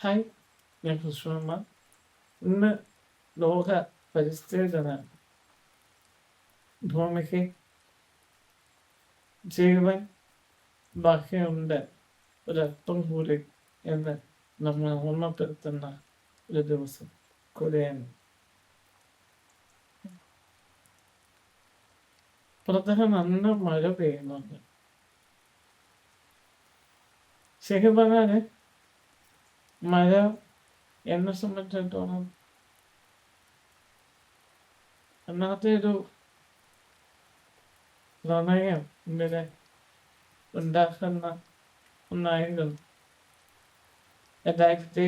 Hi ഞാൻ കൃഷ്ണമ്മ ഇന്ന് ലോക പരിസ്ഥിതി ദിനം ഭൂമിക്ക് ജീവൻ ബാക്കിയുണ്ട് ഒരല്പം കൂടി എന്ന് നമ്മൾ ഓർമ്മപ്പെടുത്തുന്ന ഒരു ദിവസം കൂടിയാണ്. പുറത്തൊക്കെ നല്ല മഴ പെയ്യുന്നുണ്ട്. ശരിക്കും പറഞ്ഞാൽ മഴ എന്നെ സംബന്ധിച്ചിടത്തോളം ഒന്നാമത്തെ ഒരു പ്രണയം ഇങ്ങനെ ഉണ്ടാക്കുന്ന ഒന്നായിരുന്നു. രണ്ടായിരത്തി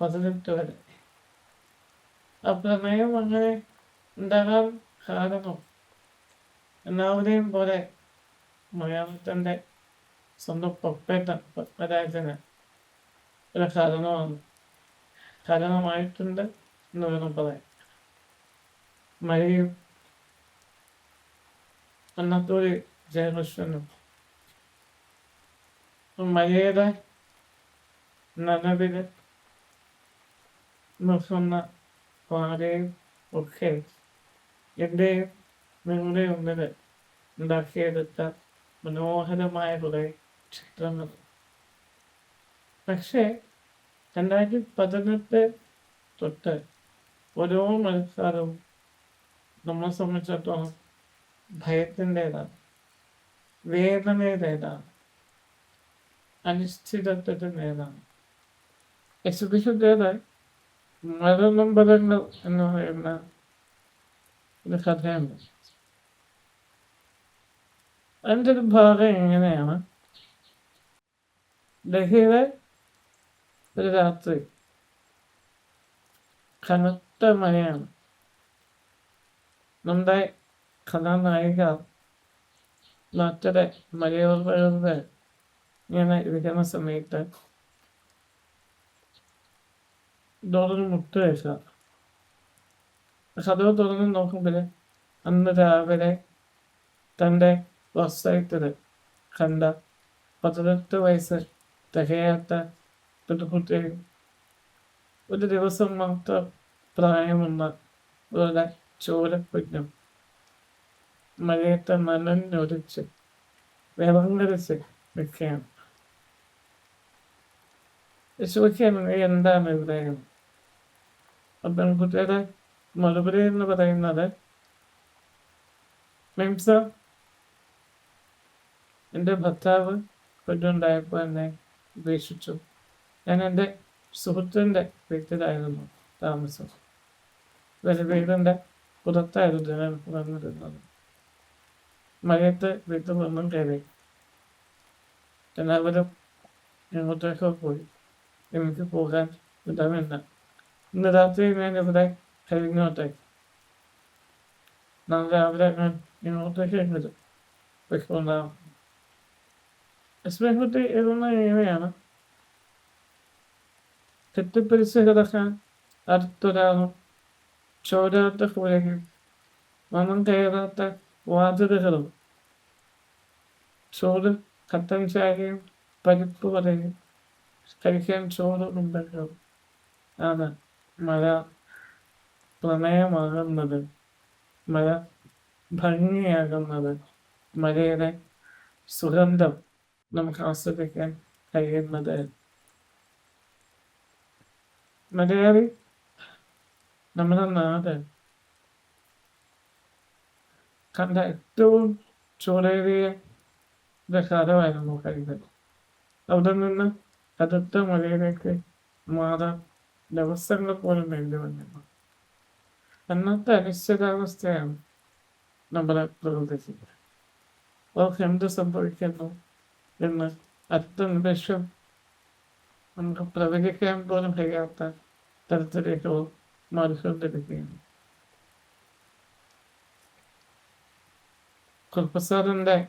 പതിനെട്ട് വരെ. ആ പ്രണയം അങ്ങനെ ഉണ്ടാകാൻ കാരണം എല്ലാവരെയും പോലെ മലയാളത്തിന്റെ സ്വന്തം പപ്പേട്ടൻ പത്മരാജന് ഒരു കാരണമാണ് കാരണമായിട്ടുണ്ട് എന്ന് വേണം പറയാൻ. മഴയും അന്നത്തോടെ ജയകൃഷ്ണനും. മഴയുടെ നനവിൽ നിർത്തുന്ന പാരയും ഒക്കെ എന്റെയും നിങ്ങളുടെ ഉള്ളിൽ ഉണ്ടാക്കിയെടുത്ത മനോഹരമായ കുറേ ചിത്രങ്ങൾ. പക്ഷേ രണ്ടായിരത്തി പതിനെട്ട് തൊട്ട് ഓരോ മത്സരവും നമ്മളെ സംബന്ധിച്ചിടത്തോളം ഭയത്തിന്റെതാണ് വേദനയുടേതാണ് അനിശ്ചിതത്വത്തിന്റെതാണ്. എക്സിബിഷന്റേതായി മരണംബരങ്ങൾ എന്ന് പറയുന്ന ഒരു കഥയുണ്ട്. അതിന്റെ ഒരു ഭാഗം എങ്ങനെയാണ്? ഡൽഹിയിലെ ഒരു രാത്രി. കനത്ത മഴയാണ്. നമ്മുടെ കഥാനായിക നാട്ടിലെ മലയോരങ്ങളുടെ ഇങ്ങനെ ഇരിക്കുന്ന സമയത്ത് ഡോറിന് മുട്ട് വയ്ക്കുക കഥവ് തുറന്ന് നോക്കുമ്പോൾ അന്ന് രാവിലെ തന്റെ വെബ്സൈറ്റിൽ കണ്ട പതിനെട്ട് വയസ്സ് തികയാത്ത പെൺകുട്ടിയും ഒരു ദിവസം മാത്രം പ്രായമുള്ള ഒരു ചോരക്കുഞ്ഞും മഴയത്തെ നനഞ്ഞൊരിച്ച് വിളങ്ങരിച്ച് നിൽക്കുകയാണ്. ചോദിക്കുകയാണ് എന്താണ് ഇവിടെ പെൺകുട്ടിയുടെ മറുപടി എന്ന് പറയുന്നത് മിംസ എന്റെ ഭർത്താവ് കുഞ്ഞുണ്ടായപ്പോൾ എന്നെ ഉപേക്ഷിച്ചു. ഞാൻ എന്റെ സുഹൃത്തിന്റെ വീട്ടിലായിരുന്നു താമസം. ഒരു വീടിന്റെ പുറത്തായിരുന്നു ഞാൻ വന്നിരുന്നത് മഴയത്ത് വീട്ടിൽ നിന്നും കയറി എല്ലാവരും എങ്ങോട്ടേക്കോ പോയി. എനിക്ക് പോകാൻ ഇടമില്ല. ഇന്ന് രാത്രി ഞാൻ ഇവിടെ കഴിഞ്ഞോട്ടെ? നാളെ രാവിലെ ഞാൻ ഇങ്ങോട്ടേക്ക് എങ്കിലും പൊയ്ക്കൊണ്ടാകും എസ്പെക്കുട്ടി എഴുതുന്ന ഇങ്ങനെയാണ് കെട്ടിപ്പിടിച്ച് കിടക്കാൻ അടുത്തൊരാളും ചോരാത്ത പുഴയും മണം കയറാത്ത വാതിലുകളും ചോറ് കട്ടൻ ചായയും പരിപ്പ് പറയും കഴിക്കാൻ ചോറ് ഉണ്ടെങ്കിലും ആണ് മഴ പ്രണയമാകുന്നത് മഴ ഭംഗിയാകുന്നത് മഴയുടെ സുഗന്ധം നമുക്ക് ആസ്വദിക്കാൻ കഴിയുന്നത് മലയാളി നമ്മുടെ നാട് കണ്ട ഏറ്റവും ചൂടേറിയ കാലമായിരുന്നു കഴിഞ്ഞത് അവിടെ നിന്ന് കടുത്ത മലയിലേക്ക് മാറാൻ ദിവസങ്ങൾ പോലും വേണ്ടി വന്നിരുന്നു അന്നത്തെ അനിശ്ചിതാവസ്ഥയാണ് നമ്മളെ പ്രകൃതിക്ക് അവർക്ക് എന്ത് സംഭവിക്കുന്നു എന്ന് അടുത്ത നിമിഷം നമുക്ക് പ്രവചിക്കാൻ പോലും കഴിയാത്ത തരത്തിലേക്ക് മാറിക്കൊണ്ടിരിക്കുകയാണ്. കുൽപ്രസാദിന്റെ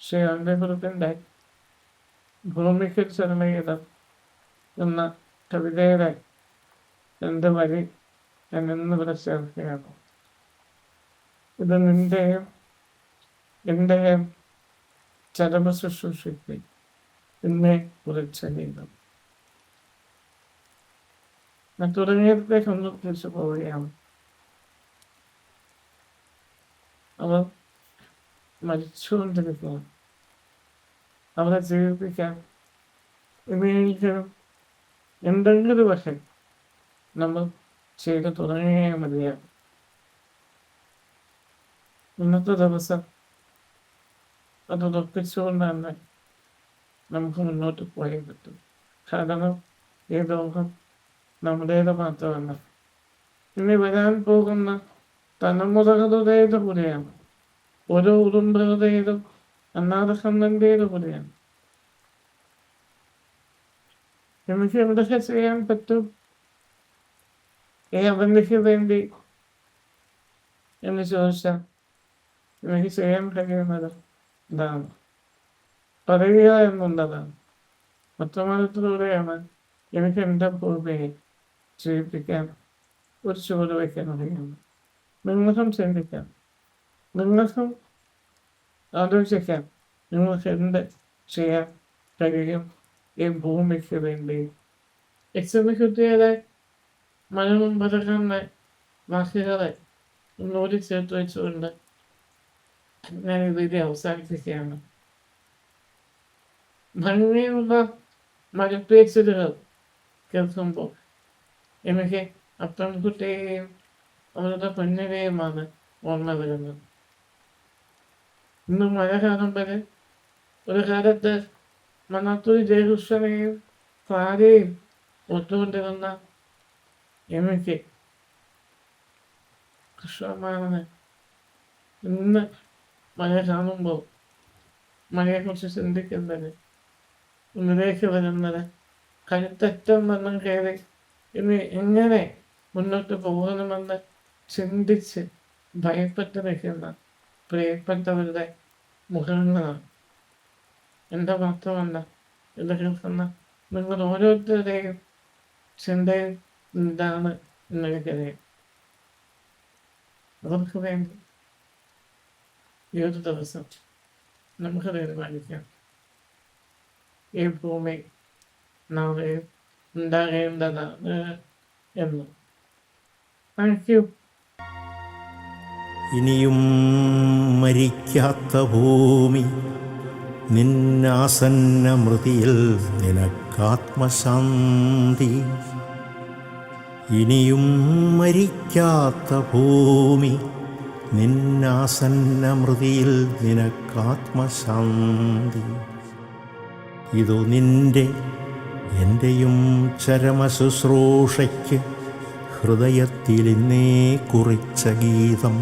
ശ്രീ അന്തകുറുപ്പിന്റെ ഭൂമിക്ക് ചരമഗീതം എന്ന കവിതയുടെ രണ്ട് വരി ഞാൻ ഇന്ന് ഇവിടെ ചേർക്കുകയാണ്. ഇത് നിന്റെയും എന്റെയും ചരമ ശുശ്രൂഷയ്ക്ക് എന്നെ കുറിച്ച ഗീതം. തുടങ്ങിയതിലേക്ക് ഒന്ന് തിരിച്ചു പോവുകയാണ് അവർ മരിച്ചുകൊണ്ടിരിക്കുന്നു അവരെ ജീവിപ്പിക്കാൻ ഇനിയെങ്കിലും എന്തെങ്കിലും പക്ഷേ നമ്മൾ ചെയ്തു തുടങ്ങിയേ മതിയാകും ഇന്നത്തെ ദിവസം അത് ഉറപ്പിച്ചുകൊണ്ട് തന്നെ നമുക്ക് മുന്നോട്ട് പോയേ പറ്റും കാരണം ഈ ലോകം നമ്മുടേത് മാത്രമല്ല. ഇനി വരാൻ പോകുന്ന തലമുറകളുടേത് കൂടെയാണ്. ഓരോ ഉടുമ്പുകളുടേതും അനാഥകണ്ണന്റേത് കൂടെയാണ്. എനിക്ക് എന്തൊക്കെ ചെയ്യാൻ പറ്റും? ഈ അവന്തിക്ക് വേണ്ടി? എന്ന് ചോദിച്ചാൽ എനിക്ക് ചെയ്യാൻ കഴിയുന്നത് ഇതാണ്. പറയുക എന്നുള്ളതാണ്. വർത്തമാനത്തിലൂടെയാണ് എനിക്ക് എന്റെ ഭൂമിയെ ജീവിപ്പിക്കാൻ ഒരു ചുവട് വയ്ക്കാൻ അറിയുന്നു നിങ്ങൾക്കും ചിന്തിക്കാം. നിങ്ങൾക്കും ആലോചിക്കാം. നിങ്ങൾക്ക് എന്ത് ചെയ്യാൻ കഴിയും ഈ ഭൂമിക്ക് വേണ്ടി? എക്സിക്യൂട്ടീവിലെ മലവും പതകങ്ങളുടെ വാക്കുകളെ ഒന്നുകൂടി ചേർത്ത് വെച്ചുകൊണ്ട് ഞാൻ ഇതിനെ അവസാനിപ്പിക്കുകയാണ്. ഭംഗിയുള്ള മരപ്പേച്ചിലുകൾ കേൾക്കുമ്പോൾ എനിക്ക് അത്തൻകുട്ടിയെയും അവരുടെ പെണ്ണിനെയുമാണ് ഓർമ്മ വരുന്നത്. ഇന്ന് മഴ കാണുമ്പോൾ ഒരു കാലത്ത് മണത്തൂർ ജയകൃഷ്ണനെയും ഭാര്യയും ഒത്തുകൊണ്ടിരുന്ന എനിക്ക് കൃഷ്ണമാണെന്ന് ഇന്ന് മഴ കാണുമ്പോൾ മഴയെക്കുറിച്ച് ചിന്തിക്കുന്നത് ഉള്ളിലേക്ക് വരുന്നത് കരുത്തറ്റം വന്നും കയറി ഇനി എങ്ങനെ മുന്നോട്ട് പോകണമെന്ന് ചിന്തിച്ച് ഭയപ്പെട്ട് നിൽക്കുന്ന പ്രിയപ്പെട്ടവരുടെ മുഖങ്ങളാണ്. എന്റെ മാത്രമല്ല ഇത് കേൾക്കുന്ന നിങ്ങൾ ഓരോരുത്തരുടെയും ചിന്തയിൽ എന്താണ് എന്നെനിക്കറിയാം അവർക്ക് വേണ്ടി ഈ ഒരു ദിവസം നമുക്ക് തീരുമാനിക്കാം. ഈ ഭൂമി നാളെ ഉണ്ടാകേണ്ടതാണ് എന്ന്. ഇനിയും മരിക്കാത്ത ഭൂമി നിന്നാസന്ന മൃതിയിൽ നിനക്കാത്മശാന്തി. ഇനിയും മരിക്കാത്ത ഭൂമി നിന്നാസന്ന മൃതിയിൽ നിനക്കാത്മശാന്തി. ഇതു നിന്റെ എന്റെയും ചരമശുശ്രൂഷയ്ക്ക് ഹൃദയത്തിലിന്നേ കുറിച്ച ഗീതം.